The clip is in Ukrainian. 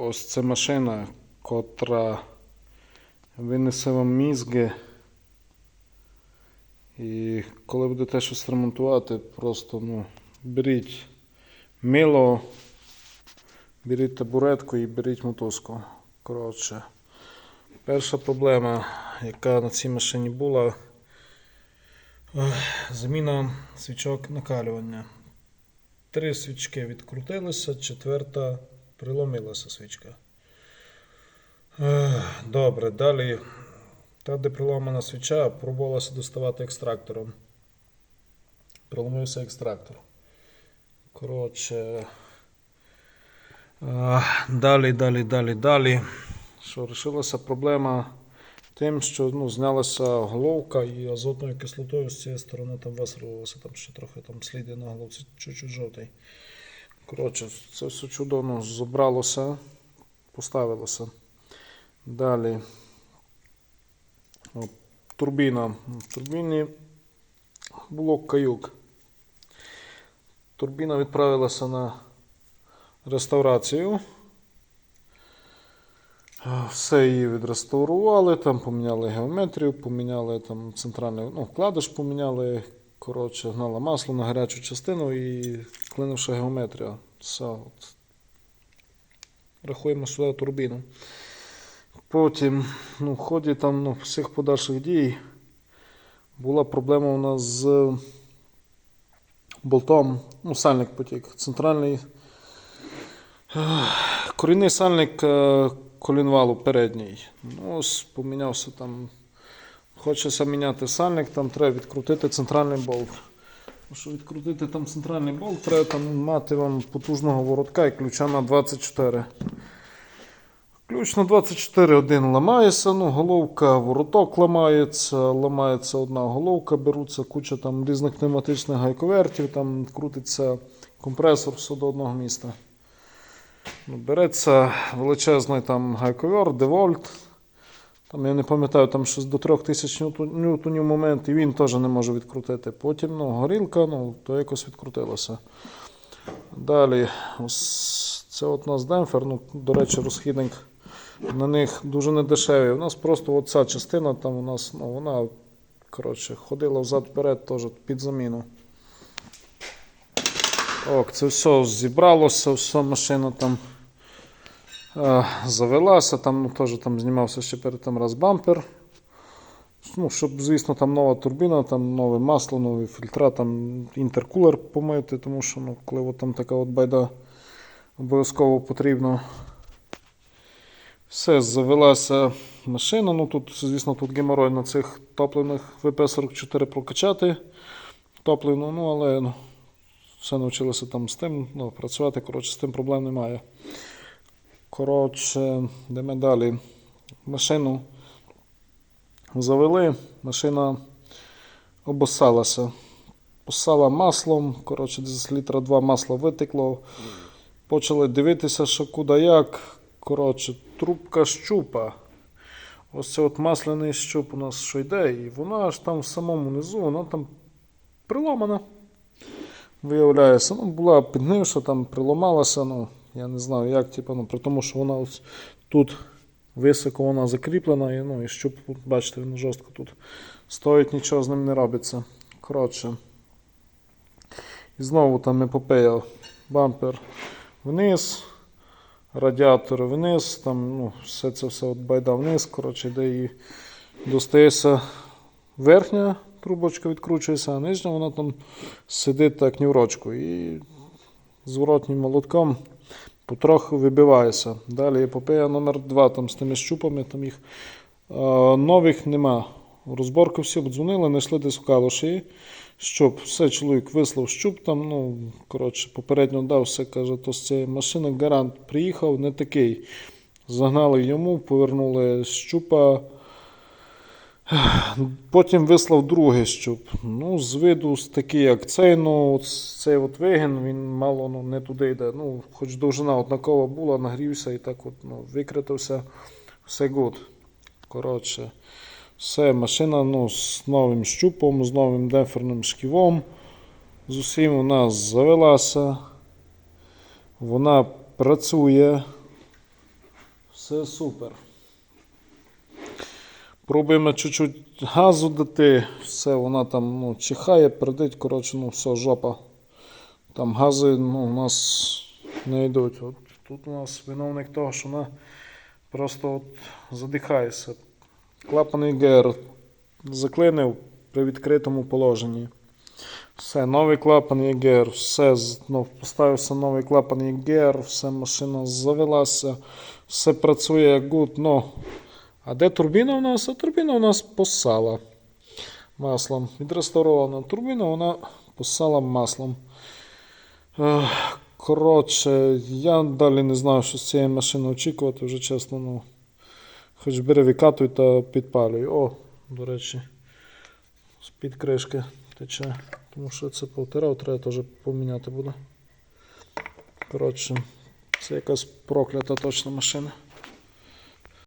Ось це машина, котра винесе вам мізги. І коли будете щось ремонтувати, просто ну, беріть мило, беріть табуретку і беріть мотузку. Коротше, перша проблема, яка на цій машині була, заміна свічок накалювання. Три свічки відкрутилися, четверта приломилася свічка. Добре, далі. Та, де приломана свіча, пробувалося доставати екстрактором. Проломився екстрактор. Коротше. Далі, далі, далі, далі. Що рішилася проблема тим, що ну, знялася головка і азотною кислотою з цієї сторони там висрувалося, там ще трохи там сліди на головці, чуть-чуть жовтий. Коротше, це все чудо ну, зібралося, поставилося. Далі. От, турбіна. В турбіні блок каюк. Турбіна відправилася на реставрацію. Все її відреставрували, там поміняли геометрію, поміняли там центральний ну, вкладиш, поміняли, коротше, гнала масло на гарячу частину і вклинивши геометрія. От. Рахуємо сюди турбіну. Потім, ну, в ході там, ну, всіх подальших дій була проблема у нас з болтом, ну, сальник потік. Центральний корінний сальник е, колінвалу передній. Ну, ось помінявся там. Хочеться міняти сальник, там треба відкрутити центральний болт. Щоб відкрутити там центральний болт, треба там мати вам потужного воротка і ключа на 24. Ключ на 24 один ламається, ну, головка, вороток ламається, ламається одна головка, беруться куча там різних пневматичних гайковертів, там крутиться компресор все до одного міста. Ну, береться величезний там гайковер, девольт. Там, я не пам'ятаю, там щось до 3000 ньютонів момент, і він теж не може відкрутити. Потім ну, горілка, ну, то якось відкрутилося. Далі, ось це от у нас демпфер, ну, до речі, розхідник на них дуже недешевий. У нас просто от ця частина, там у нас, ну, вона коротше, ходила взад-вперед теж під заміну. Ок, це все зібралося, все машина там завелася, там ну, теж там знімався ще перед тим раз бампер. Ну, щоб, звісно, там нова турбіна, там нове масло, нові фільтра, там інтеркулер помити, тому що ну, коли от там така от байда обов'язково потрібно. Все, завелася машина. Ну тут, звісно, тут геморой на цих топливних ВП-44 прокачати топливну, ну але ну, все навчилося там з тим ну, працювати. Коротше, з тим проблем немає. Коротше, йдемо далі. Машину завели, машина обоссалася. Посала маслом, коротше, десь літра два масла витекло. Почали дивитися, що куди як. Коротше, трубка щупа. Ось це от масляний щуп у нас що йде, і вона аж там в самому низу, вона там приломана. Виявляється, ну, була підгнивша, там приломалася, ну, я не знаю як, типу, ну, при тому, що вона ось тут високо вона закріплена, і, ну, і от бачите, він жорстко тут стоїть, нічого з ним не робиться. Коротше. І знову там епопея, бампер вниз, радіатор вниз, там, ну, все це все от байда вниз, коротше, де і достається верхня трубочка відкручується, а нижня вона там сидить так ніврочку. І зворотнім молотком потроху вибивається. Далі епопея номер 2 там з тими щупами, там їх е, нових нема. Розборку всі обдзвонили, знайшли десь в калуші. Щуп, все, чоловік вислав щуп там, ну, коротше, попередньо дав все, каже, то з цієї машини гарант приїхав, не такий. Загнали йому, повернули щупа. Потім вислав другий щуп. Ну, з виду з такий, як цей, ну, цей от вигін, він мало ну, не туди йде. Ну, хоч довжина однакова була, нагрівся і так от, ну, викритився. Все гуд. Коротше, все, машина ну, з новим щупом, з новим демпферним шківом. З усім вона завелася. Вона працює. Все супер. Пробуємо чуть-чуть газу дати. Все, вона там ну, чихає, пердить, коротше, ну все, жопа. Там гази ну, у нас не йдуть. От тут у нас виновник того, що вона просто от задихається. Клапан ГР заклинив при відкритому положенні. Все, новий клапан ЄГР, все, ну, поставився новий клапан ЄГР, все, машина завелася, все працює як гуд. Ну, а де турбіна у нас? А турбіна у нас посала маслом. Відреставрована турбіна, вона посала маслом. Коротше, я далі не знаю, що з цієї машини очікувати, вже чесно, ну. Хоч бери викатуй та підпалюй. О, до речі, з-під кришки тече. Тому що це повтирав, треба теж поміняти буде. Коротше, це якась проклята точно машина.